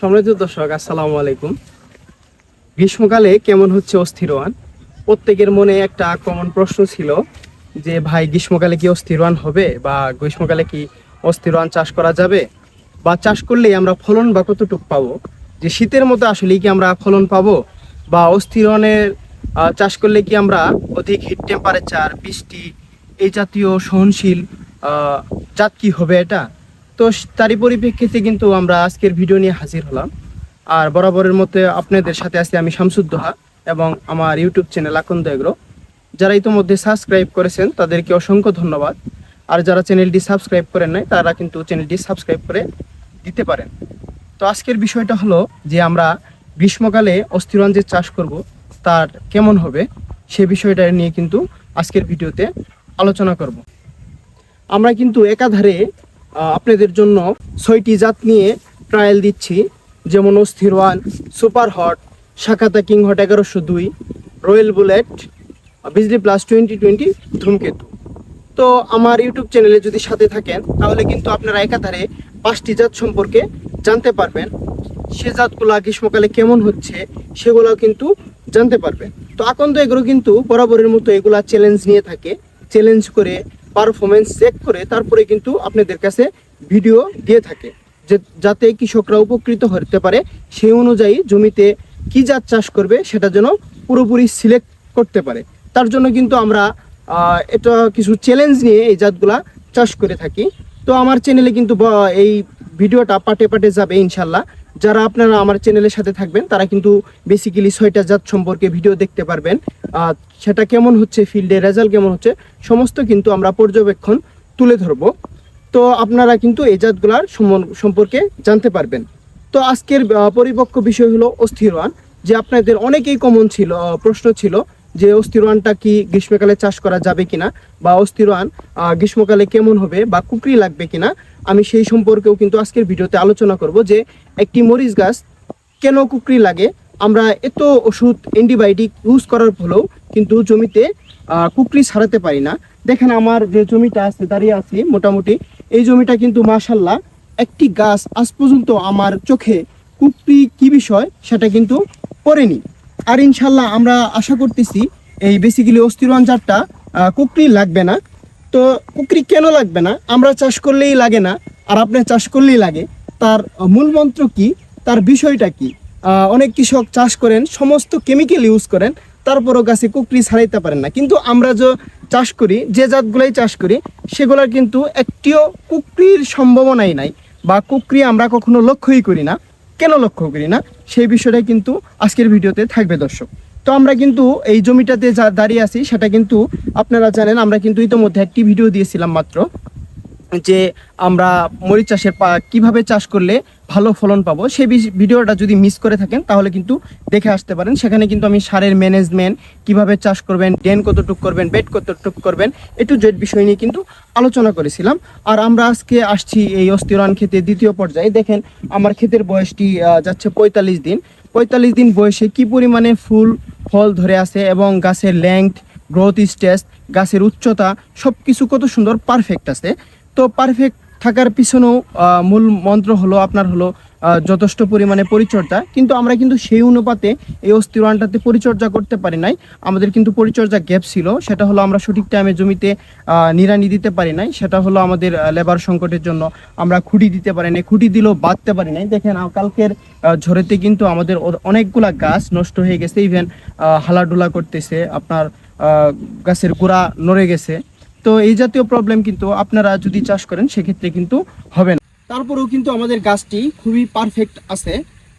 সম্মানিত দর্শক আসসালামু আলাইকুম। গ্রীষ্মকালে কেমন হচ্ছে অস্থিরওয়ান প্রত্যেকের মনে একটা কমন প্রশ্ন ছিল যে ভাই গ্রীষ্মকালে কি অস্থিরওয়ান হবে বা গ্রীষ্মকালে কি অস্থিরওয়ান চাষ করা যাবে? বা চাষ করলেই আমরা ফলন বা কতটুকু পাবো? যে শীতের মতো আসলে কি আমরা ফলন পাবো? বা অস্থিরওয়ানের আহ, চাষ করলে কি আমরা অধিক হিট টেম্পারেচার বৃষ্টি এই জাতীয় সহনশীল জাত কি হবে এটা? তো তারই পরিপ্রেক্ষিতে কিন্তু আমরা আজকের ভিডিও নিয়ে হাজির হলাম। আর বরাবরের মতো আপনাদের সাথে আছি আমি শামসুদ্দোহা এবং আমার ইউটিউব চ্যানেল আকন্দ এগ্রো যারা ইতোমধ্যে সাবস্ক্রাইব করেছেন, তাদেরকে অসংখ্য ধন্যবাদ। আর যারা চ্যানেলটি সাবস্ক্রাইব করেন নাই, তারা কিন্তু চ্যানেলটি সাবস্ক্রাইব করে দিতে পারেন। তো আজকের বিষয়টা হলো যে আমরা গ্রীষ্মকালে অস্থিরন যে চাষ করব, তার কেমন হবে সে বিষয়টা নিয়ে কিন্তু আজকের ভিডিওতে আলোচনা করব। আমরা কিন্তু একাধারে আপনাদের জন্য ছয়টি জাত নিয়ে ট্রায়াল দিচ্ছি। যেমন অস্থির ওয়ান, সুপার হট শাখাতা কিং হট এগারোশো দুই, রয়্যাল বুলেট, বিজলি প্লাস টোয়েন্টি টোয়েন্টি, ধূমকেতু। তো আমার ইউটিউব চ্যানেলে যদি সাথে থাকেন, তাহলে কিন্তু আপনারা একাধারে পাঁচটি জাত সম্পর্কে জানতে পারবেন। সে জাতগুলো গ্রীষ্মকালে কেমন হচ্ছে, সেগুলোও কিন্তু জানতে পারবেন। তো আকন্দ এগুলো কিন্তু বরাবরের মতো এগুলা চ্যালেঞ্জ নিয়ে থাকে। চ্যালেঞ্জ করে পারফরমেন্স চেক করে তারপরে কিন্তু আপনাদের কাছে ভিডিও দিয়ে থাকে যে যাতে কৃষকরা উপকৃত হতে পারে সেই অনুযায়ী জমিতে কি জাত চাষ করবে সেটা যেন পুরোপুরি সিলেক্ট করতে পারে। তার জন্য কিন্তু আমরা এটা কিছু চ্যালেঞ্জ নিয়ে এই জাতগুলা চাষ করে থাকি। তো আমার চ্যানেলে কিন্তু এই ভিডিওটা পাটে পাটে যাবে ইনশাল্লাহ। যারা আপনারা আমার চ্যানেলের সাথে থাকবেন, তারা কিন্তু বেসিক্যালি ছয়টা জাত সম্পর্কে ভিডিও দেখতে পারবেন। সেটা কেমন হচ্ছে ফিল্ডে রেজাল্ট কেমন হচ্ছে, সমস্ত কিন্তু আমরা পর্যবেক্ষণ তুলে ধরবো। তো আপনারা কিন্তু এই জাতগুলার সম্পর্কে জানতে পারবেন। তো আজকের পরিপক্ক বিষয় হলো অস্থিরওয়ান যে আপনাদের অনেকেই কমন ছিল প্রশ্ন ছিল যে অস্থিরওয়ানটা কি গ্রীষ্মকালে চাষ করা যাবে কিনা বা অস্থিরওয়ান আহ, গ্রীষ্মকালে কেমন হবে বা কুকরি লাগবে কিনা আমি সেই সম্পর্কেও কিন্তু আজকের ভিডিওতে আলোচনা করব যে একটি মরিচ গাছ কেন কুকরি লাগে আমরা এত ওষুধ অ্যান্টিবায়োটিক ইউজ করার ফলেও কিন্তু জমিতে কুকরি ছাড়াতে পারি না। দেখেন আমার যে জমিটা আছে দাঁড়িয়ে আছি মোটামুটি এই জমিটা কিন্তু মাশাল্লাহ একটি গাছ আজ পর্যন্ত আমার চোখে কুকরি কি বিষয় সেটা কিন্তু পড়েনি। আর ইনশাল্লাহ আমরা আশা করতেছি এই বেসিক্যালি অস্থিরওয়ান জাতটা কুকরি লাগবে না। তো কুকরি কেন লাগবে না? আমরা চাষ করলেই লাগে না আর আপনি চাষ করলেই লাগে। তার আহ, মূল মন্ত্র কি? তার বিষয়টা কি? অনেক কৃষক চাষ করেন সমস্ত কেমিক্যাল ইউজ করেন তারপরও গাছে কুকরি ছাড়াইতে পারেন না। কিন্তু আমরা যে চাষ করি যে জাতগুলাই চাষ করি সেগুলোর কিন্তু একটিও কুকরির সম্ভাবনাই নাই বা কুকরি আমরা কখনো লক্ষ্যই করি না। কেন লক্ষ্য করি না? সেই বিষয়টাই কিন্তু আজকের ভিডিওতে থাকবে দর্শক। তো আমরা কিন্তু এই জমিটাতে যা দাঁড়িয়ে আছি, সেটা কিন্তু আপনারা জানেন, আমরা কিন্তু ইতোমধ্যে একটি ভিডিও দিয়েছিলাম মাত্র যে আমরা মরিচ চাষের কীভাবে চাষ করলে ভালো ফলন পাবো। সেই ভিডিওটা যদি মিস করে থাকেন, তাহলে কিন্তু দেখে আসতে পারেন। সেখানে কিন্তু আমি সারের ম্যানেজমেন্ট কীভাবে চাষ করবেন ডেন কতটুক করবেন, বেড কতটুক করবেন একটু জেড বিষয় নিয়ে কিন্তু আলোচনা করেছিলাম। আর আমরা আজকে আসছি এই অস্থিরান ক্ষেতে দ্বিতীয় পর্যায়ে। দেখেন, আমার ক্ষেতের বয়সটি যাচ্ছে পঁয়তাল্লিশ দিন। পঁয়তাল্লিশ দিন বয়সে কি পরিমাণে ফুল, ফল ধরে আছে এবং গাছের লেংথ গ্রোথ স্টেজ গাছের উচ্চতা সব কিছু কত সুন্দর পারফেক্ট আছে। তো পারফেক্ট থাকার পিছনেও মূল মন্ত্র হলো, আপনার হলো যথেষ্ট পরিমাণে পরিচর্যা। কিন্তু আমরা কিন্তু সেই অনুপাতে এই অস্থিরানটাতে পরিচর্যা করতে পারি নাই। আমাদের কিন্তু পরিচর্যা গ্যাপ ছিল। সেটা হলো আমরা সঠিক টাইমে জমিতে নিড়ানি দিতে পারি নাই। সেটা হলো আমাদের লেবার সংকটের জন্য আমরা খুঁটি দিতে পারি নাই, খুঁটি দিলেও বাঁধতে পারি নাই। দেখেন কালকের ঝড়েতে কিন্তু আমাদের অনেকগুলা গাছ নষ্ট হয়ে গেছে। ইভেন হালাডুলা করতেছে। আপনার গাছের গোড়া নড়ে গেছে। তো এই জাতীয় প্রবলেম কিন্তু আপনারা যদি চাষ করেন সেক্ষেত্রে কিন্তু হবে না। তারপরেও কিন্তু আমাদের গাছটি খুবই পারফেক্ট আছে।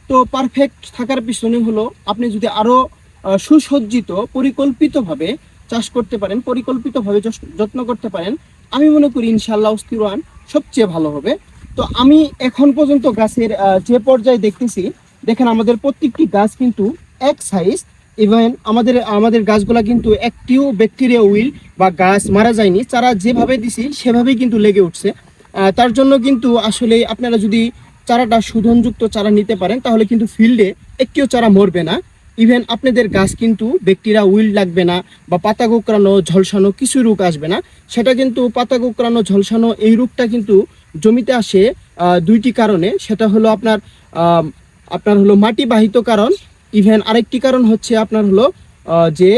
তো পারফেক্ট থাকার পিছনে হলো আপনি যদি আরও আহ, সুসজ্জিত পরিকল্পিতভাবে চাষ করতে পারেন পরিকল্পিতভাবে যত্ন করতে পারেন আমি মনে করি ইনশাল্লাহ অস্থিরান সবচেয়ে ভালো হবে। তো আমি এখন পর্যন্ত গাছের যে পর্যায়ে দেখতেছি দেখেন আমাদের প্রত্যেকটি গাছ কিন্তু এক সাইজ ইভেন আমাদের আমাদের গাছগুলা কিন্তু একটিও ব্যাকটেরিয়া উইল বা গাছ মারা যায়নি। চারা যেভাবে দিছি, সেভাবেই কিন্তু লেগে উঠছে। তার জন্য কিন্তু আসলে আপনারা যদি চারাটা শোধনযুক্ত চারা নিতে পারেন, তাহলে কিন্তু ফিল্ডে একটিও চারা মরবে না। ইভেন আপনাদের গাছ কিন্তু ব্যাকটেরিয়া উইল লাগবে না বা পাতা কোঁকড়ানো, ঝলসানো কিছু রোগ আসবে না। সেটা কিন্তু পাতা কোঁকড়ানো, ঝলসানো এই রোগটা কিন্তু জমিতে আসে দুইটি কারণে। সেটা হলো আপনার আপনার হলো মাটি বাহিত কারণ ইভেন আরেকটি কারণ হচ্ছে আপনার হলো যে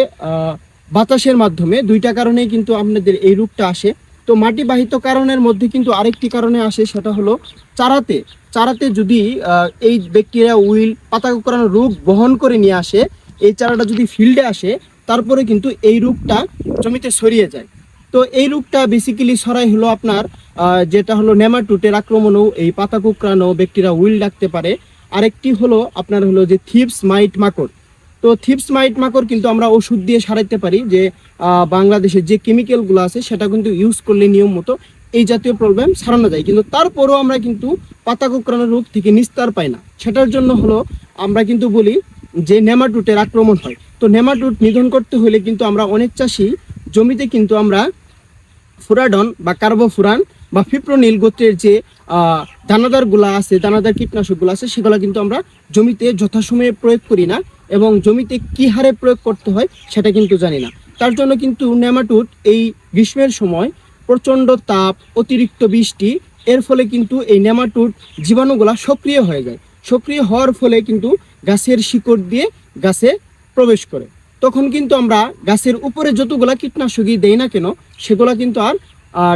বাতাসের মাধ্যমে, দুইটা কারণেই কিন্তু আপনাদের এই রোগটা আসে। তো মাটি বাহিত কারণের মধ্যে কিন্তু আরেকটি কারণে আসে, সেটা হলো চারাতে। চারাতে যদি এই ব্যাকটেরিয়া উইল পাতা কুকরানো রোগ বহন করে নিয়ে আসে, এই চারাটা যদি ফিল্ডে আসে, তারপরে কিন্তু এই রোগটা জমিতে ছড়িয়ে যায়। তো এই রোগটা বেসিক্যালি সরাই হলো আপনার যেটা হলো নেমাটুটের আক্রমণও এই পাতা কুকরানো ব্যাকটেরিয়া উইল ডাকতে পারে। আরেকটি হলো আপনার হলো যে থিপস মাইট মাকড়। তো থিপস মাইট মাকড় কিন্তু আমরা ওষুধ দিয়ে সারাইতে পারি যে আহ, বাংলাদেশের যে কেমিক্যালগুলো আছে সেটা কিন্তু ইউজ করলে নিয়ম মতো এই জাতীয় প্রবলেম সারানো যায়। কিন্তু তারপরেও আমরা কিন্তু পাতা কুকরানো রোগ থেকে নিস্তার পাই না। সেটার জন্য হলো আমরা কিন্তু বলি যে নেমাটুটের আক্রমণ হয়। তো নেমাটুট নিধন করতে হলে কিন্তু আমরা অনেক চাষি জমিতে কিন্তু আমরা ফুরাডন বা কার্বোফুরান বা ফিপ্রোনিল গোত্রের যে দানাদারগুলো আছে, দানাদার কীটনাশকগুলো আছে, সেগুলো কিন্তু আমরা জমিতে যথাসময়ে প্রয়োগ করি না এবং জমিতে কি হারে প্রয়োগ করতে হয় সেটা কিন্তু জানি না। তার জন্য কিন্তু নেমাটুট এই গ্রীষ্মের সময় প্রচণ্ড তাপ, অতিরিক্ত বৃষ্টি, এর ফলে কিন্তু এই নেমাটুট জীবাণুগুলা সক্রিয় হয়ে যায়। সক্রিয় হওয়ার ফলে কিন্তু গাছের শিকড় দিয়ে গাছে প্রবেশ করে। তখন কিন্তু আমরা গাছের উপরে যতগুলা কীটনাশকই দেই না কেন, সেগুলা কিন্তু আর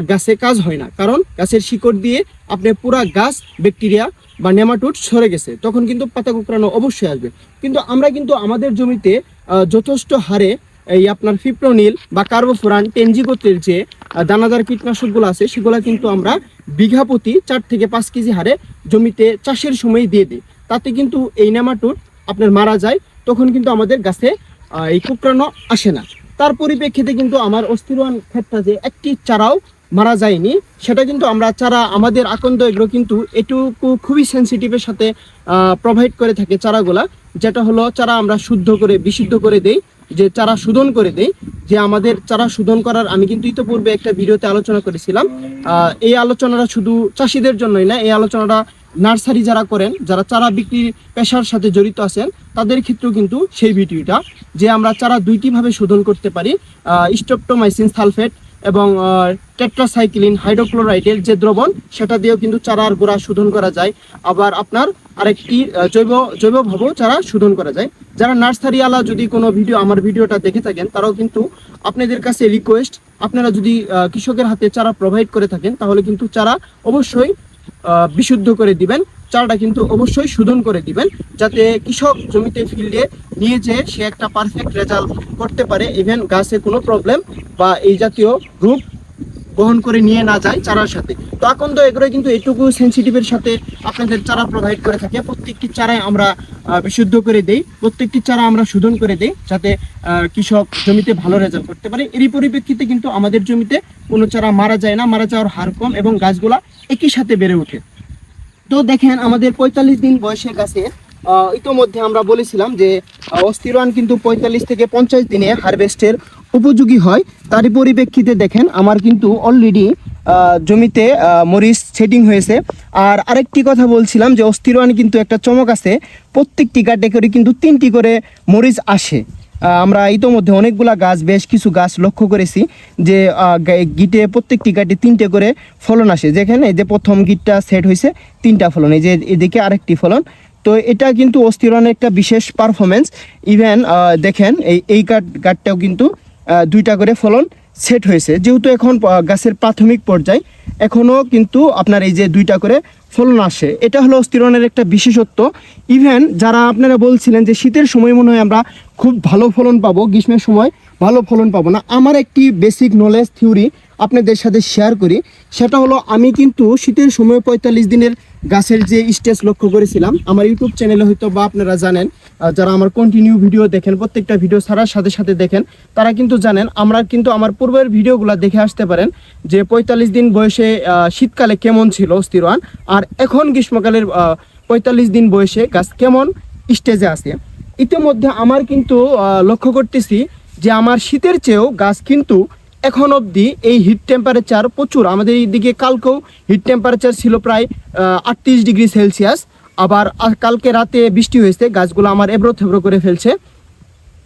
গাছে কাজ হয় না। কারণ গাছের শিকড় দিয়ে আপনি পুরা গাছ, ব্যাকটেরিয়া বা নেমাটোড সরে গেছে। তখন কিন্তু পাতা কুকরানো অবশ্যই আসবে। কিন্তু আমরা কিন্তু আমাদের জমিতে যথেষ্ট হারে এই আপনার ফিপ্রোনিল বা কার্বোফোরান টেনজি গোত্রের যে দানাদার কীটনাশকগুলো আছে, সেগুলো কিন্তু আমরা বিঘা প্রতি চার থেকে পাঁচ কেজি হারে জমিতে চাষের সময় দিয়ে দিই। তাতে কিন্তু এই নেমাটোড আপনার মারা যায়, তখন কিন্তু আমাদের গাছে এই কুকরানো আসে না। তার পরিপ্রেক্ষিতে কিন্তু আমার অস্থিরওয়ান ক্ষেত্রে যে একটি চারাও মারা যায়নি, সেটা কিন্তু আমরা চারা আমাদের আকন্দ এগুলো কিন্তু এটুকু খুবই সেন্সিটিভের সাথে প্রোভাইড করে থাকে চারাগুলা, যেটা হলো চারা আমরা শুদ্ধ করে, বিশুদ্ধ করে দেই, যে চারা শোধন করে দেই, যে আমাদের চারা শোধন করার আমি কিন্তু ইতিপূর্বে একটা ভিডিওতে আলোচনা করেছিলাম। এই আলোচনাটা শুধু চাষিদের জন্যই না, এই আলোচনাটা নার্সারি যারা করেন, যারা চারা বিক্রির পেশার সাথে জড়িত আছেন, তাদের ক্ষেত্রেও কিন্তু সেই ভিডিওটা, যে আমরা চারা দুইটিভাবে শোধন করতে পারি স্ট্রেপ্টোমাইসিন সালফেট এবং টেট্রাসাইক্লিন হাইড্রোক্লোরাইডের যে দ্রবণ, সেটা দিয়েও কিন্তু চারার গোড়া শোধন করা যায়। আবার আপনার আরেকটি জৈব, জৈবভাবেও চারা শোধন করা যায়। যারা নার্সারি আলা যদি কোনো ভিডিও, আমার ভিডিওটা দেখে থাকেন, তারাও কিন্তু আপনাদের কাছে রিকোয়েস্ট আপনারা যদি কৃষকের হাতে চারা প্রোভাইড করে থাকেন, তাহলে কিন্তু চারা অবশ্যই বিশুদ্ধ করে দিবেন। চারাটা কিন্তু অবশ্যই শোধন করে দিবেন, যাতে কৃষক জমিতে ফিল্ডে নিয়ে যেয়ে সে একটা পারফেক্ট রেজাল্ট করতে পারে। ইভেন গাছে কোনো প্রবলেম বা এই জাতীয় রূপ বহন করে নিয়ে না যায় চারার সাথে। তো এখন তো এগুলো কিন্তু এটুকু সেন্সিটিভের সাথে আপনাদের চারা প্রোভাইড করে থাকে। প্রত্যেকটি চারাই আমরা বিশুদ্ধ করে দেই। প্রত্যেকটি চারা আমরা শোধন করে দেই যাতে কৃষক জমিতে ভালো রেজাল্ট করতে পারে। এরই পরিপ্রেক্ষিতে কিন্তু আমাদের জমিতে কোনো চারা মারা যায় না। মারা যাওয়ার হার কম এবং গাছগুলা একই সাথে বেড়ে ওঠে। তো দেখেন আমাদের পঁয়তাল্লিশ দিন বয়সের গাছে ইতোমধ্যে আমরা বলেছিলাম যে আহ, অস্থিরান কিন্তু পঁয়তাল্লিশ থেকে পঞ্চাশ দিনে হারভেস্টের উপযোগী হয়, তারই পরিপ্রেক্ষিতে দেখেন আমার কিন্তু অলরেডি জমিতে মরিচ সেটিং হয়েছে। আর আরেকটি কথা বলছিলাম যে অস্থিরান কিন্তু একটা চমক আছে, প্রত্যেকটি গাটে করে কিন্তু তিনটি করে মরিচ আসে। আমরা ইতোমধ্যে অনেকগুলা গাছ, বেশ কিছু গাছ লক্ষ্য করেছি যে গিটে প্রত্যেকটি গাটে তিনটে করে ফলন আসে। যেখানে যে প্রথম গিটটা সেট হয়েছে, তিনটা ফলন, এই যে এদিকে আরেকটি ফলন। তো এটা কিন্তু অস্থিরনের একটা বিশেষ পারফরমেন্স ইভেন দেখেন এই এই গাট গাটটাও কিন্তু দুইটা করে ফলন সেট হয়েছে। যেহেতু এখন গাছের প্রাথমিক পর্যায়ে, এখনও কিন্তু আপনার এই যে দুইটা করে ফলন আসে। এটা হলো অস্থিরনের একটা বিশেষত্ব। ইভেন যারা আপনারা বলছিলেন যে শীতের সময় মনে হয় আমরা খুব ভালো ফলন পাবো, গ্রীষ্মের সময় ভালো ফলন পাবো না। আমার একটি বেসিক নলেজ থিওরি আপনাদের সাথে শেয়ার করি। সেটা হলো আমি কিন্তু শীতের সময় পঁয়তাল্লিশ দিনের গাছের যে স্টেজ লক্ষ্য করেছিলাম, আমার ইউটিউব চ্যানেলে হয়তো বা আপনারা জানেন যারা আমার কন্টিনিউ ভিডিও দেখেন, প্রত্যেকটা ভিডিও ছাড়ার সাথে সাথে দেখেন, তারা কিন্তু জানেন, আমরা কিন্তু আমার পূর্বের ভিডিওগুলো দেখে আসতে পারেন যে পঁয়তাল্লিশ দিন বয়সে শীতকালে কেমন ছিল অস্থিরওয়ান আর এখন গ্রীষ্মকালের পঁয়তাল্লিশ দিন বয়সে গাছ কেমন স্টেজে আছে। ইতিমধ্যে আমার কিন্তু লক্ষ্য করতেছি যে আমার শীতের চেয়েও গাছ কিন্তু এখন অবধি এই হিট টেম্পারেচার প্রচুর। আমাদের এইদিকে কালকেও হিট টেম্পারেচার ছিল প্রায় আটত্রিশ ডিগ্রি সেলসিয়াস। আবার কালকে রাতে বৃষ্টি হয়েছে, গাছগুলো আমার এবড়ো থেবড়ো করে ফেলছে।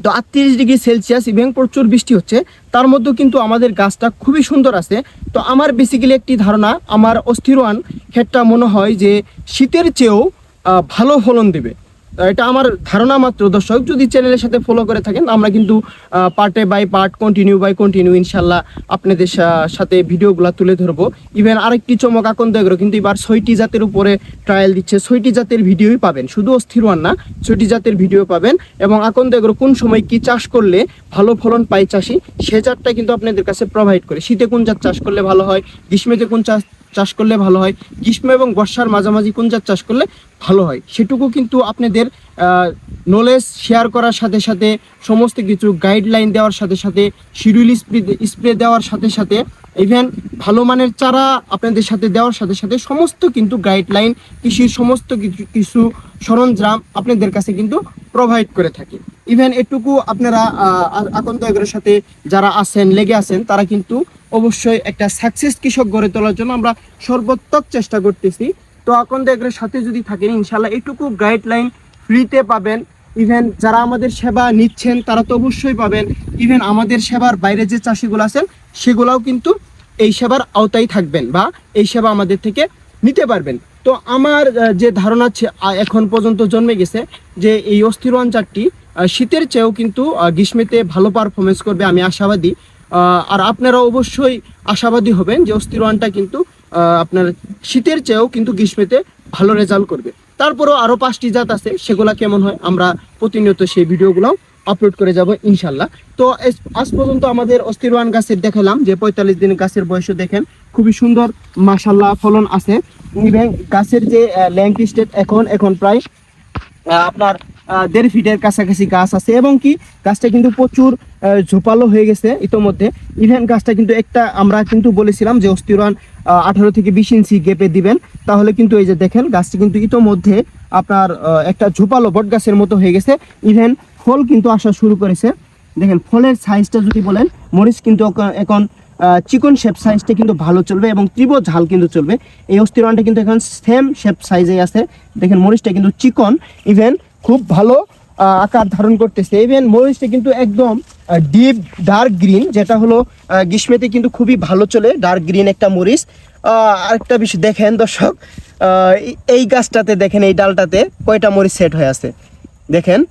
তো আটত্রিশ ডিগ্রি সেলসিয়াস, ইভেন প্রচুর বৃষ্টি হচ্ছে, তার মধ্যেও কিন্তু আমাদের গাছটা খুবই সুন্দর আছে। তো আমার বেসিক্যালি একটি ধারণা, আমার অস্থিরওয়ান ক্ষেতটা মনে হয় যে শীতের চেয়েও ভালো ফলন দিবে। এটা আমার ধারণা মাত্র। দর্শক, যদি চ্যানেলের সাথে ফলো করে থাকেন, আমরা কিন্তু পার্টে by part continue by continue ইনশাল্লাহ আপনাদের সাথে ভিডিওগুলো তুলে ধরবো। ইভেন আরেকটি চমক আকন্দ এগ্রো কিন্তু এবার ছয়টি জাতের উপরে ট্রায়াল দিচ্ছে। ছয়টি জাতের ভিডিওই পাবেন। শুধু অস্থির ওয়ান না, ছয়টি জাতের ভিডিও পাবেন। এবং আকন্দ এগ্রো কোন সময় কি চাষ করলে ভালো ফলন পায় চাষি, সে জাতটা কিন্তু আপনাদের কাছে প্রোভাইড করে। শীতে কোন জাত চাষ করলে ভালো হয় গ্রীষ্মেতে কোন চাষ চাষ করলে ভালো হয়। গ্রীষ্ম এবং বর্ষার মাঝামাঝি কোন জাত চাষ করলে ভালো হয়? সেটুকু কিন্তু আপনাদের নলেজ শেয়ার করার সাথে সাথে, সমস্ত কিছু গাইডলাইন দেওয়ার সাথে সাথে শিডিউল স্প্রে স্প্রে দেওয়ার সাথে সাথে ইভেন ভালো মানের চারা আপনাদের সাথে দেওয়ার সাথে সাথে সমস্ত কিন্তু গাইডলাইন কৃষির সমস্ত কিছু কিছু সরঞ্জাম আপনাদের কাছে কিন্তু প্রোভাইড করে থাকি। ইভেন এটুকু আপনারা আকন্দ সাথে যারা আছেন, লেগে আছেন, তারা কিন্তু অবশ্যই একটা সাকসেস কৃষক গড়ে তোলার জন্য আমরা সর্বোত্তক চেষ্টা করতেছি। তো আকন্দ এগুলোর সাথে যদি থাকেন ইনশাল্লাহ এটুকু গাইডলাইন ফ্রিতে পাবেন। ইভেন যারা আমাদের সেবা নিচ্ছেন তারা তো অবশ্যই পাবেন। ইভেন আমাদের সেবার বাইরে যে চাষিগুলো আছেন সেগুলাও কিন্তু এই সেবার আওতায় থাকবেন বা এই সেবা আমাদের থেকে নিতে পারবেন। তো আমার যে ধারণা এখন পর্যন্ত জন্মে গেছে যে এই অস্থির অঞ্চলটি আহ, শীতের চেয়েও কিন্তু গ্রীষ্মেতে ভালো পারফরমেন্স করবে আমি আশাবাদী। আর আপনারা অবশ্যই আশাবাদী হবেন যে অস্থির ওয়ানটা কিন্তু আপনার শীতের চেয়েও কিন্তু গ্রীষ্মেতে ভালো রেজাল্ট করবে। তারপরেও আরও পাঁচটি জাত আছে, সেগুলা কেমন হয় আমরা প্রতিনিয়ত সেই ভিডিওগুলো আপলোড করে যাব ইনশাল্লাহ তো আজ পর্যন্ত আমাদের অস্থির ওয়ান গাছের দেখালাম, যে পঁয়তাল্লিশ দিন গাছের বয়সও দেখেন, খুবই সুন্দর মাসাল্লাহ ফলন আছে। এবং গাছের যে ল্যাঙ্ক স্টেট এখন এখন প্রায় আপনার দেড় ফিটের কাছাকাছি গাছ আছে এবং কি গাছটা কিন্তু প্রচুর ঝোপালো হয়ে গেছে ইতোমধ্যে। ইভেন গাছটা কিন্তু একটা আমরা কিন্তু বলেছিলাম যে অস্থিরান আঠারো থেকে বিশ ইঞ্চি গেপে দিবেন। তাহলে কিন্তু এই যে দেখেন, গাছটি কিন্তু ইতোমধ্যে আপনার একটা ঝোপালো বট গাছের মতো হয়ে গেছে। ইভেন ফল কিন্তু আসা শুরু করেছে। দেখেন, ফলের সাইজটা যদি বলেন, মরিচ কিন্তু এখন- চিকন শেপ সাইজটা কিন্তু ভালো চলবে এবং তীব্র ঝাল কিন্তু চলবে। এই অস্থিরণটা কিন্তু এখন সেম শেপ সাইজে আছে। দেখেন, মরিচটা কিন্তু চিকন। ইভেন খুব ভালো আকার ধারণ করতেছে। ইভেন মরিচটা কিন্তু একদম ডিপ ডার্ক গ্রিন যেটা হলো গ্রীষ্মেতে কিন্তু খুবই ভালো চলে ডার্ক গ্রিন একটা মরিচ। আরেকটা বিষয় দেখেন দর্শক এই- এই গাছটাতে দেখেন, এই ডালটাতে কয়টা মরিচ সেট হয়ে আছে? দেখেন,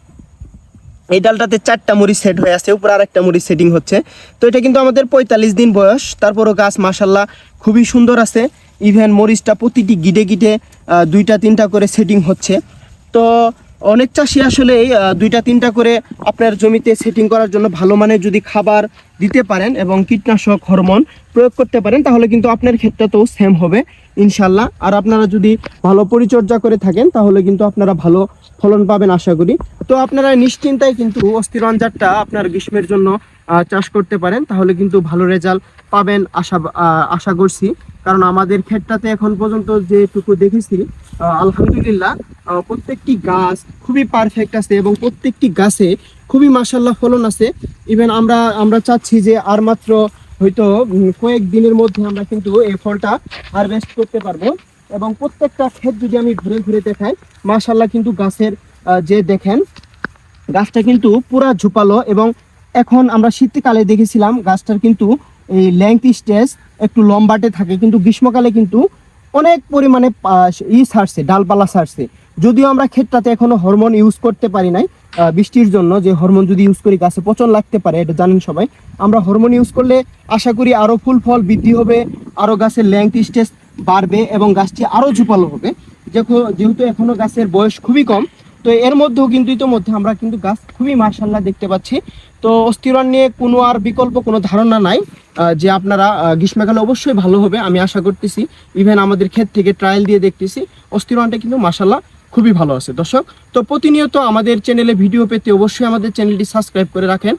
এই ডালটাতে চারটা মুড়ি সেট হয়ে আছে, উপরে আর একটা মুড়ি সেটিং হচ্ছে। তো এটা কিন্তু আমাদের পঁয়তাল্লিশ দিন বয়স, তারপরও গাছ মাসাল্লাহ খুবই সুন্দর আছে। ইভেন মরিচটা প্রতিটি গিটে গিটে দুইটা তিনটা করে সেটিং হচ্ছে। তো অনেক চাষি আসলে দুইটা তিনটা করে আপনার জমিতে সেটিং করার জন্য ভালো মানের যদি খাবার দিতে পারেন এবং কীটনাশক হরমোন প্রয়োগ করতে পারেন, তাহলে কিন্তু আপনার ক্ষেত্রেতেও সেম হবে ইনশাল্লাহ আর আপনারা যদি ভালো পরিচর্যা করে থাকেন, তাহলে কিন্তু আপনারা ভালো ফলন পাবেন, আশা করি। তো আপনারা নিশ্চিন্তায় কিন্তু অস্থির অঞ্জারটা আপনার গ্রীষ্মের জন্য চাষ করতে পারেন, তাহলে কিন্তু ভালো রেজাল্ট পাবেন, আশা আশা করছি। কারণ আমাদের ক্ষেতটাতে এখন পর্যন্ত যেটুকু দেখেছি আলহামদুলিল্লাহ প্রত্যেকটি গাছ খুবই পারফেক্ট আছে এবং প্রত্যেকটি গাছে খুবই মাসাল্লাহ ফলন আছে। ইভেন আমরা আমরা চাচ্ছি যে আর মাত্র হয়তো কয়েক দিনের মধ্যে আমরা কিন্তু এই ফলটা হারভেস্ট করতে পারব। এবং প্রত্যেকটা ক্ষেত যদি আমি ঘুরে ঘুরে দেখাই মাশাল্লাহ কিন্তু গাছের যে দেখেন, গাছটা কিন্তু পুরা ঝোপালো এবং এখন আমরা শীতকালে দেখেছিলাম গাছটার কিন্তু এই লেংথ স্টেজ একটু লম্বাটে থাকে, কিন্তু গ্রীষ্মকালে কিন্তু অনেক পরিমাণে ই সারছে, ডালপালা সারছে। যদিও আমরা ক্ষেতটাতে এখনও হরমোন ইউজ করতে পারি নাই বৃষ্টির জন্য, যে হরমোন যদি ইউজ করি, গাছে পচন লাগতে পারে, এটা জানেন সবাই। আমরা হরমোন ইউজ করলে আশা করি আরও ফুল ফল বৃদ্ধি হবে, আরও গাছের লেংথ স্টেজ বাড়বে এবং গাছটি আরও ঝোপালো হবে। যেহেতু- যেহেতু এখনও গাছের বয়স খুবই কম তো এর মধ্যেও কিন্তু ইতোমধ্যে আমরা কিন্তু গাছ খুবই মার্শাল্লাহ দেখতে পাচ্ছি। তো অস্থিরণ নিয়ে কোনো আর বিকল্প কোনো ধারণা নাই। যে আপনারা গ্রীষ্মকালে অবশ্যই ভালো হবে, আমি আশা করতেছি। ইভেন আমাদের ক্ষেত থেকে ট্রায়াল দিয়ে দেখতেছি। অস্থিরণটা কিন্তু মার্শাল্লাহ খুবই ভালো আছে, দর্শক। তো প্রতিনিয়ত আমাদের চ্যানেলে ভিডিও পেতে অবশ্যই আমাদের চ্যানেলটি সাবস্ক্রাইব করে রাখেন।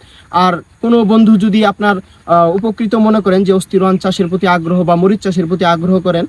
আর কোনো বন্ধু যদি আপনার উপকৃত মনে করেন যে অস্থিরন চাষের প্রতি আগ্রহ বা মরিচ চাষের প্রতি আগ্রহ করেন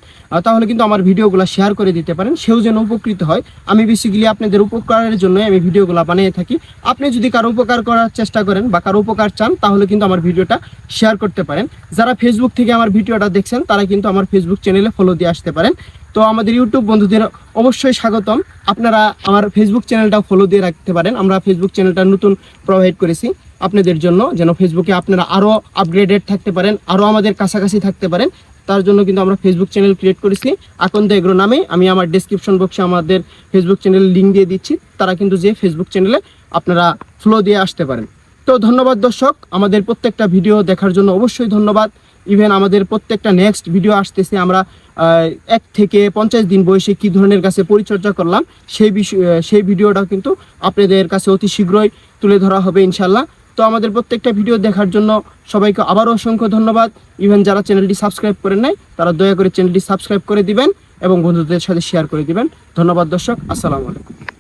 তাহলে কিন্তু আমার ভিডিওগুলো শেয়ার করে দিতে পারেন। সেও যেন উপকৃত হয়। আমি বেসিক্যালি আপনাদের উপকারের জন্য আমি ভিডিওগুলো বানিয়ে থাকি। আপনি যদি কারও উপকার করার চেষ্টা করেন বা কারও উপকার চান, তাহলে কিন্তু আমার ভিডিওটা শেয়ার করতে পারেন। যারা ফেসবুক থেকে আমার ভিডিওটা দেখছেন, তারা কিন্তু আমার ফেসবুক চ্যানেলে ফলো দিয়ে আসতে পারেন। তো আমাদের ইউটিউব বন্ধুদের অবশ্যই স্বাগতম। আপনারা আমার ফেসবুক চ্যানেলটা ফলো দিয়ে রাখতে পারেন। আমরা ফেসবুক চ্যানেলটা নতুন প্রোভাইড করেছি আপনাদের জন্য, যেন ফেসবুকে আপনারা আরও আপগ্রেডেড থাকতে পারেন আরও আমাদের কাছাকাছি থাকতে পারেন। তার জন্য কিন্তু আমরা ফেসবুক চ্যানেল ক্রিয়েট করেছি। আকন্দ এগ্রো নামে আমি আমার ডেসক্রিপশন বক্সে আমাদের ফেসবুক চ্যানেল লিঙ্ক দিয়ে দিচ্ছি। তারা কিন্তু যে ফেসবুক চ্যানেলে আপনারা ফ্লো দিয়ে আসতে পারেন। তো ধন্যবাদ দর্শক। আমাদের প্রত্যেকটা ভিডিও দেখার জন্য অবশ্যই ধন্যবাদ। ইভেন আমাদের প্রত্যেকটা নেক্সট ভিডিও আসতেছে, আমরা এক থেকে পঞ্চাশ দিন বয়সে কি ধরনের গাছে পরিচর্যা করলাম, সেই বিষয় সেই ভিডিওটা কিন্তু আপনাদের কাছে অতি শীঘ্রই তুলে ধরা হবে ইনশাল্লাহ তো আমাদের প্রত্যেকটা ভিডিও দেখার জন্য সবাইকে আবারও অসংখ্য ধন্যবাদ। ইভেন যারা চ্যানেলটি সাবস্ক্রাইব করেন নাই, তারা দয়া করে চ্যানেলটি সাবস্ক্রাইব করে দিবেন এবং বন্ধুদের সাথে শেয়ার করে দিবেন। ধন্যবাদ দর্শক, আসসালামু আলাইকুম।